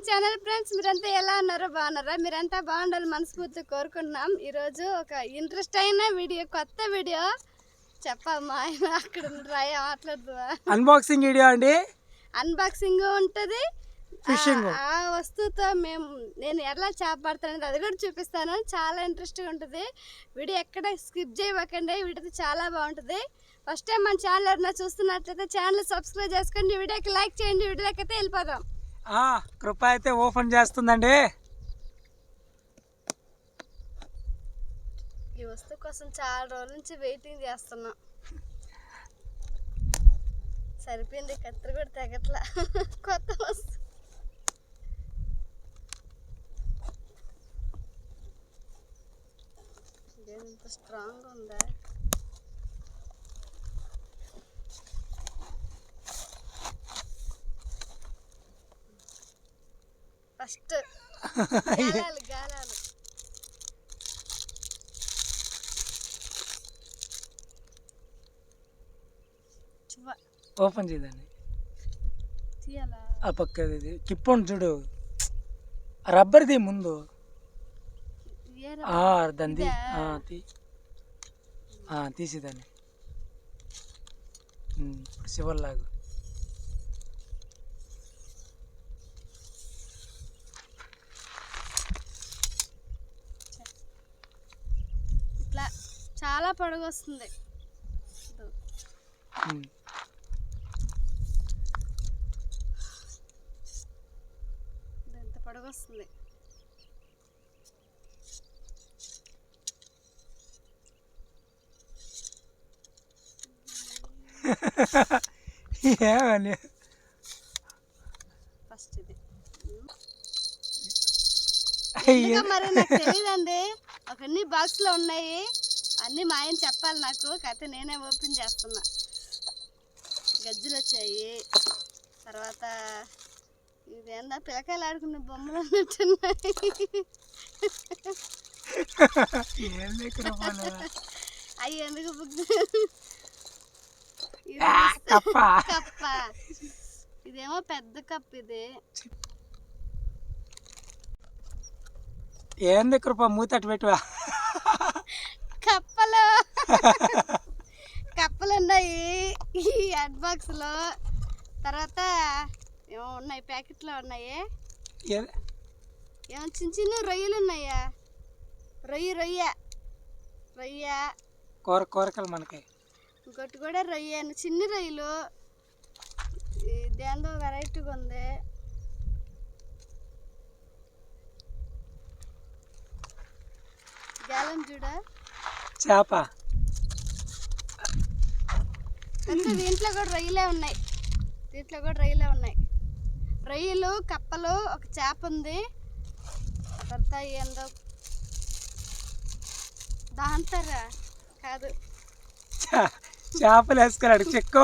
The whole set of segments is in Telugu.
ఛానల్ ఫ్రెండ్స్ మీరంతా ఎలా ఉన్నారో బాగున్నారా? మీరంతా బాగుండాలి మనస్ఫూర్తి కోరుకుంటున్నాం. ఈరోజు ఒక ఇంట్రెస్ట్ అయిన వీడియో కొత్త వీడియో. చెప్పమ్మా ఆయన అక్కడ రాయ మాట్లాడుతువా అన్బాక్సింగ్ వీడియో అండి. అన్బాక్సింగ్ ఉంటుంది. ఆ- వస్తువుతో మేము నేను ఎలా చేప పడతానని అది కూడా చూపిస్తాను. చాలా ఇంట్రెస్ట్గా ఉంటుంది. వీడియో ఎక్కడ స్కిప్ చేయకండి వీడియో చాలా బాగుంటుంది. ఫస్ట్ టైం మన ఛానల్ ఎవరైనా చూస్తున్నట్లయితే ఛానల్ సబ్స్క్రైబ్ చేసుకోండి. వీడియోకి లైక్ చేయండి. వీడియోకి అయితే వెళ్ళిపోదాం. కృప అయితే ఓపెన్ చేస్తుందండి. ఈ వస్తువు కోసం చాలా రోజుల నుంచి వెయిటింగ్ చేస్తున్నాం. సరిపోయింది కత్తిరి కూడా తెగట్లా. కొత్త వస్తువు. స్ట్రాంగ్ ఉందా? ఫస్ట్. గాలాలు గాలాలు. చువ్వ. ఓపెన్ చేయదండి ఆ పక్కది ఇది. కిప్పొండి చూడు. రబ్బర్ది ముందు. దాన్ని ఆ, తీసేదాన్ని. శివల్లాగా ఇట్లా చాలా పొడుగు వస్తుంది ఇదో. ఉమ్. ఇది ఎంత పొడుగు వస్తుంది ఏమని? ఫస్ట్ ఇది. మరి నాకు తెలియదండి. ఒక అన్ని బాక్స్లో ఉన్నాయి. అన్ని మా ఆయన చెప్పాలి నాకు. కాకపోతే నేనే ఓపెన్ చేస్తున్నా. గజ్జలు వచ్చాయి. తర్వాత ఇదేందా పిల్లకాయలు ఆడుకునే బొమ్మలు అన్నట్టున్నాయి? అవి ఎందుకు కప్ప. ఇదేమో పెద్ద కప్ ఇది. ఏంది కృప మూతటి పెట్టువా కప్పలు ఉన్నాయి ఈ హెడ్ బాక్స్లో. తర్వాత ఏమో ఉన్నాయి ప్యాకెట్లో ఉన్నాయి. ఏమో చిన్న చిన్న రొయ్యలు ఉన్నాయా? రొయ్య రొయ్య. రొయ్య. కూర కూరకలు మనకి. ఇంకోటి కూడా రొయ్య చిన్న రొయ్యలు. ఇదేందో వెరైటీగా ఉంది. గ్యాలం చూడ. చేప. దీంట్లో కూడా రొయ్యలే ఉన్నాయి. దీంట్లో కూడా రొయ్యలే ఉన్నాయి. రొయ్యలు కప్పలు ఒక చేప ఉంది. తర్వాత ఏందో. దాంతారా? కాదు. చేపలు వేసుకున్నాడు చెక్కు.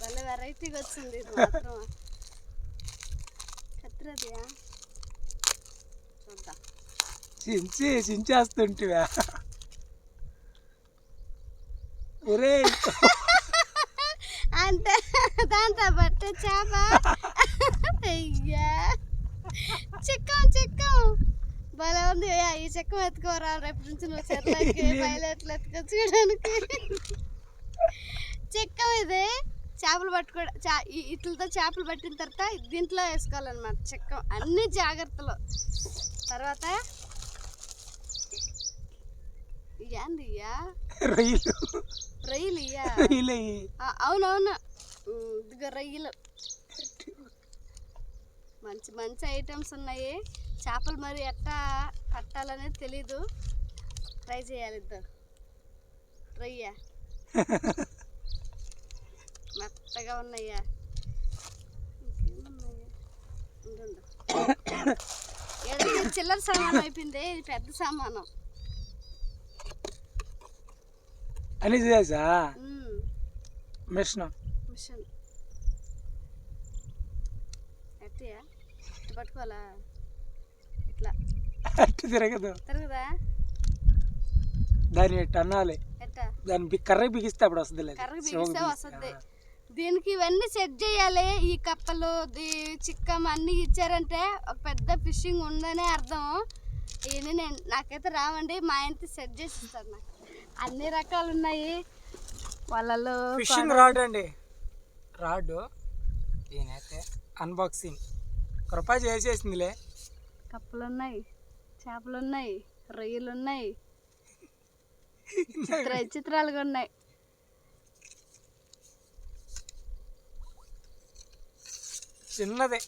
వాళ్ళ వెరైటీగా వచ్చింది ఇది మాత్రం. కత్తిరదియా చూద్దాం. చించి చించేస్తుంటివా. ఒరే. అంటే దాంతో బట్ట చేప. అయ్యా. చిక్కం చిక్కం. భలే ఉంది అయ్యా, ఈ చిక్కం ఎత్తుకోరా రేపు నుంచి నువ్వు చెర్లకి పైలట్లు ఎత్తుకొచ్చుకోవడానికి చిక్కం ఇది. చేపలు పట్టుకో చా ఇట్లతో చేపలు పట్టిన తర్వాత దీంట్లో వేసుకోవాలన్నమాట చిక్కం. అన్ని జాగ్రత్తలు. తర్వాత ఏంది ఇయ్యా రొయ్యలు అవునవును ఇదిగో రొయ్యలు మంచి మంచి ఐటమ్స్ ఉన్నాయి చేపలు మరి ఎట్టా పట్టాలనేది తెలీదు ట్రై చేయాలి ఇద్దరు రొయ్య మెత్తగా ఉన్నాయా ఇంకేమున్నాయా ఉండు, ఉండు. ఏదో ఇది చిల్లర సామానం అయిపోయింది ఇది పెద్ద సామానం అని చేసా మిషన్. పట్టుకోవాలా? ఇట్లా. అట్టు తిరగదు. తిరుగుదా? దాన్ని ఎట్టు అనాలి? బి- కర్ర బిగిస్తే అప్పుడు వస్తుంది బిగిస్తే వస్తుంది. దీనికి ఇవన్నీ సెట్ చేయాలి. ఈ కప్పలు ది చిక్కం అన్నీ ఇచ్చారంటే ఒక పెద్ద ఫిషింగ్ ఉందనే అర్థం. ఇది నేను నాకైతే రావండి. మా ఇంటి సెట్ చేసి ఇస్తారు నాకు. అన్ని రకాలు ఉన్నాయి వాళ్ళలో ఫిషింగ్ రాడ్ అండి. రాడ్. దీనైతే అన్బాక్సింగ్ కృపా చేసేసిందిలే. కప్పలు ఉన్నాయి చేపలు ఉన్నాయి రొయ్యలు ఉన్నాయి చిత్ర చిత్రాలుగా ఉన్నాయి. చిన్నదే.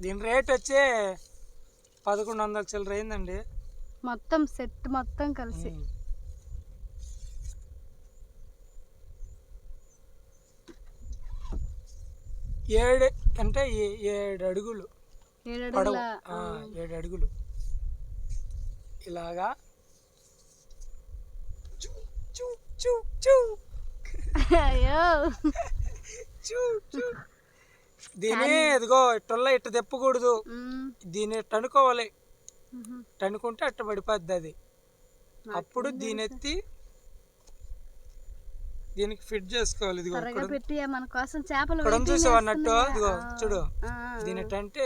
దీని రేట్ వచ్చి పదకొండు వందల చిల్లర అయిందండి. మొత్తం సెట్ మొత్తం కలిసి. ఏడు అంటే ఏడు అడుగులు ఏడు అడుగుల ఇలాగా. అయ్యో. దీని ఇదిగో ఇట్టల్లా ఇట్ట తెప్పకూడదు. దీన్ని ఇట్ట అనుకోవాలి. టనుకుంటే అట్ట పడిపోద్ది అది. అప్పుడు దీని ఎత్తి దీనికి ఫిట్ చేసుకోవాలి ఇదిగో పెట్టి మన కోసం చేపలు చూసావు అన్నట్టు. ఇదిగో చూడు. దీని అంటే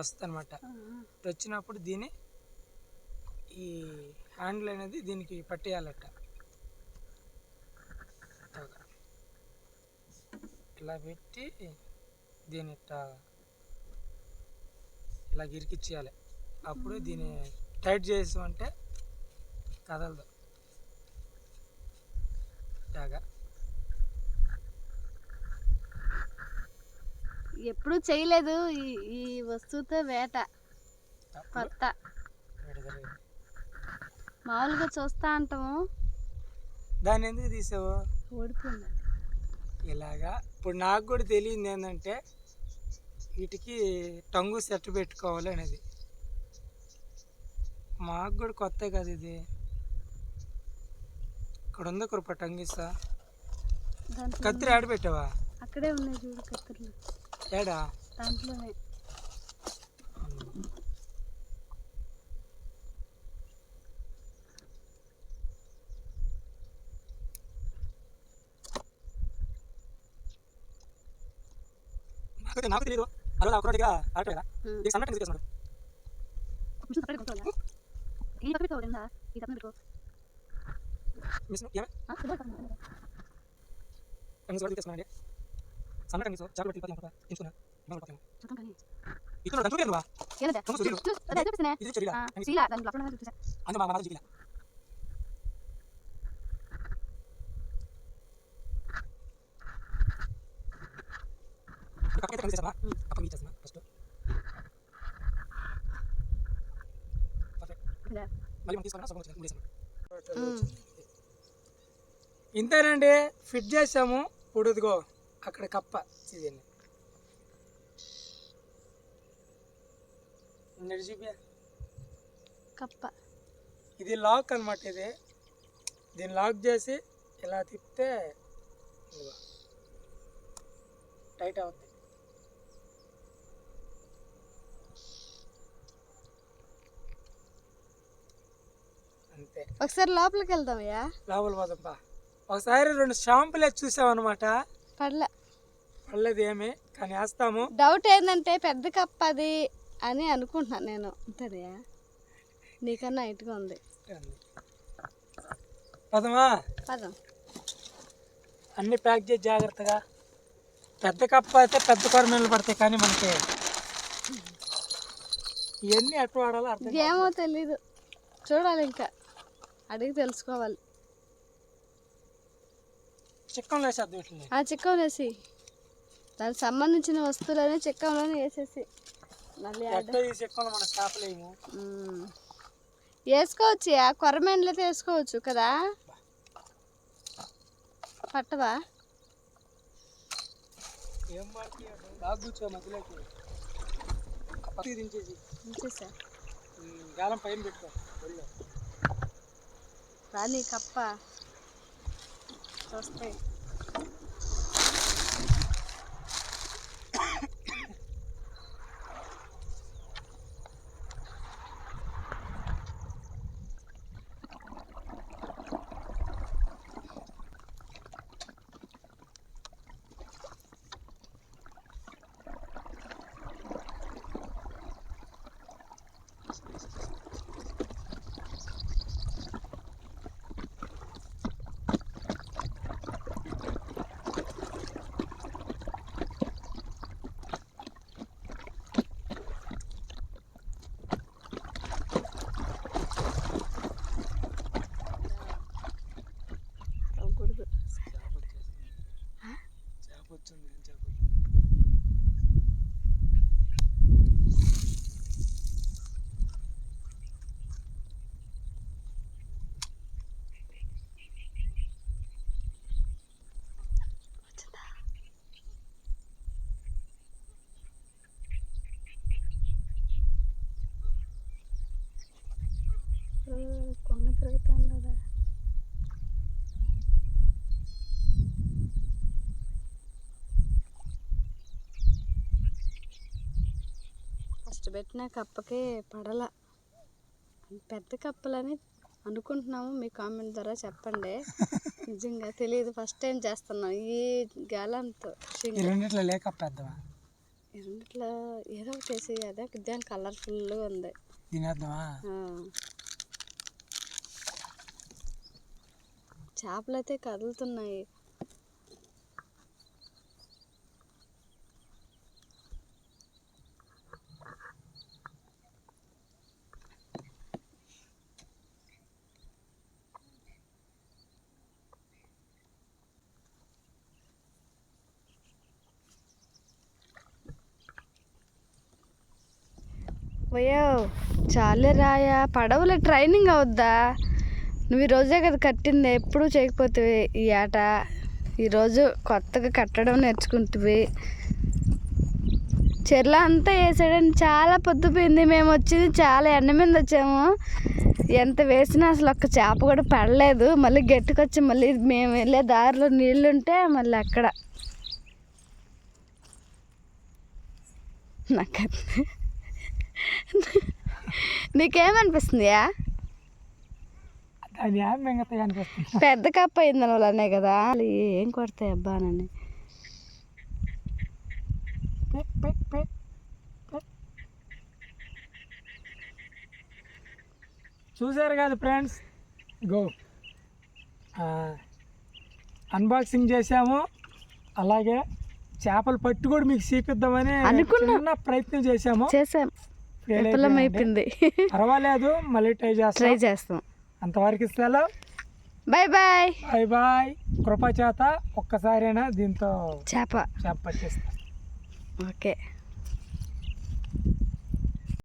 వస్తుంది అనమాట వచ్చినప్పుడు దీని ఈ హ్యాండిల్ అనేది దీనికి పట్టేయాలట. ఇలా పెట్టి దీని ఇలా గిరికిచ్చేయాలి అప్పుడు దీన్ని టైట్ చేసామంటే కదలదు. ఇలాగా ఎప్పుడు చేయలేదు ఈ ఈ వస్తువుతో వేట. కొత్త. మామూలుగా చూస్తా అంటాము. దాన్ని ఎందుకు తీసావు? ఓడిపోయింది ఇలాగా ఇప్పుడు నాకు కూడా తెలియంది ఏంటంటే వీటికి టంగు సెట్ పెట్టుకోవాలి అనేది. మాకు కూడా కొత్త కదా ఇది. ఇక్కడ ఉందా కృప టంగిస్తా కత్తిరి ఆడ పెట్టావా అక్కడే ఉన్నాయి చూడు కత్తులు ఏడా? దాంట్లోనే. నాకు తెలియదు అలా ఒక దగ్గర ఆడలేదా ఉమ్. ఈ సన్నట్టు తీసుకున్నాడు? ఈ తప్ప పెట్టుకోవాలి కింద. ఈ తప్ప పెట్టుకో. మిస్. టంగిస్ కూడా తీసుకున్నాండి సన్న టంగిస్ చాలు పెట్టి పది తీసుకున్నా చూద్దాం కానీ. ఇక్కడ టంగు నువ్వా ఏంటంటే? కొంచెం చూడు. చూ, అదే చూపిస్తున్నా. ఇది చెడిలా దాని. అందు మా మామ చూపిలా పక్కన టంగిస్ చేసావా పక్కన ఇచ్చేస్తున్నా ఫస్ట్ ఇదా. మళ్ళీ మనం తీసుకున్నా సగం వచ్చింది మూడేసాను ఉమ్. ఇంతేనండి ఫిట్ చేసాము. ఇప్పుడు ఇదిగో అక్కడ కప్ప ఇదండి. కప్ప. ఇది లాక్ అన్నమాట ఇది. దీన్ని లాక్ చేసి ఇలా తిప్పితే టైట్ అవుతుంది అంతే. ఒకసారి లోపలికి వెళ్దామయ్యా. లోపల పోదాంపా ఒకసారి రెండు షాంపులు చూసామన్నమాట పడలే. పర్లేదు ఏమి కానీ వేస్తాము. డౌట్ ఏంటంటే పెద్ద కప్ప అది అని అనుకుంటున్నాను నేను. అంతేనయ్యా నీకన్నా ఇటుగా ఉంది. పదమా? పదం. అన్ని ప్యాక్ చేసి జాగ్రత్తగా. పెద్ద కప్ప అయితే పెద్ద కొరమేళ్ళు పడతాయి కానీ మనకి ఇవన్నీ ఎట్లా వాడాలో అర్థం. ఏమో తెలీదు. చూడాలి ఇంకా. అడిగి తెలుసుకోవాలి. చిక్కం ఆ చిక్కం వేసి దానికి సంబంధించిన వస్తువులని చిక్కంలోనే వేసేసి మళ్ళీ. వేసుకోవచ్చు ఆ కొరమేన్లు వేసుకోవచ్చు కదా? పట్టవా? గాలం పైన పెట్టుకో. రాణి కప్ప చూస్తాయి ఫస్ట్ పెట్టిన కప్పకి పడల. పెద్ద కప్పలని అనుకుంటున్నాము. మీ కామెంట్ ద్వారా చెప్పండి. నిజంగా తెలియదు. ఫస్ట్ టైం చేస్తున్నాం. ఈ గాలంతో. రెండిట్లో లేక పెద్దవా రెండిట్లో ఏదో ఒకటి వేసి అదే ఉద్యానం కలర్ఫుల్గా ఉంది. తినేద్దామా. చేపలు అయితే కదులుతున్నాయి. పోయో చాలే రాయా పడవలో ట్రైనింగ్ అవుద్దా? నువ్వు ఈ రోజే కదా కట్టింది ఎప్పుడూ చేయకపోతే ఈ ఆట. ఈరోజు కొత్తగా కట్టడం నేర్చుకుంటుంది చెర్ల అంతా వేసాడని చాలా పొద్దుపోయింది మేము వచ్చింది చాలా ఎండ మీద వచ్చాము. ఎంత వేసినా అసలు ఒక్క చేప కూడా పడలేదు. మళ్ళీ గట్టుకొచ్చి మళ్ళీ మేము వెళ్ళే దారిలో నీళ్ళుంటే మళ్ళీ అక్కడ. నాకు నీకేమనిపిస్తుందియా? దాని ఏం మింగతాయి అనిపిస్తుంది పెద్ద కప్ప అయిందని వాళ్ళనే కదా. ఏం కొడతాయి అబ్బా నన్ను. చూసారు కదా ఫ్రెండ్స్? గో. అన్బాక్సింగ్ చేసాము అలాగే చేపలు పట్టు కూడా మీకు చూపిద్దామని అనుకున్నాం. ప్రయత్నం చేసాము చేసాం విఫలం అయిపోయింది. పర్వాలేదు మళ్ళీ ట్రై ట్రై చేస్తాం చేస్తాం. అంతవరకు సెలవు bye bye bye bye Krupa చేత ఒక్కసారైనా దీంతో చేప. చేప పట్టేస్తాం. ఓకే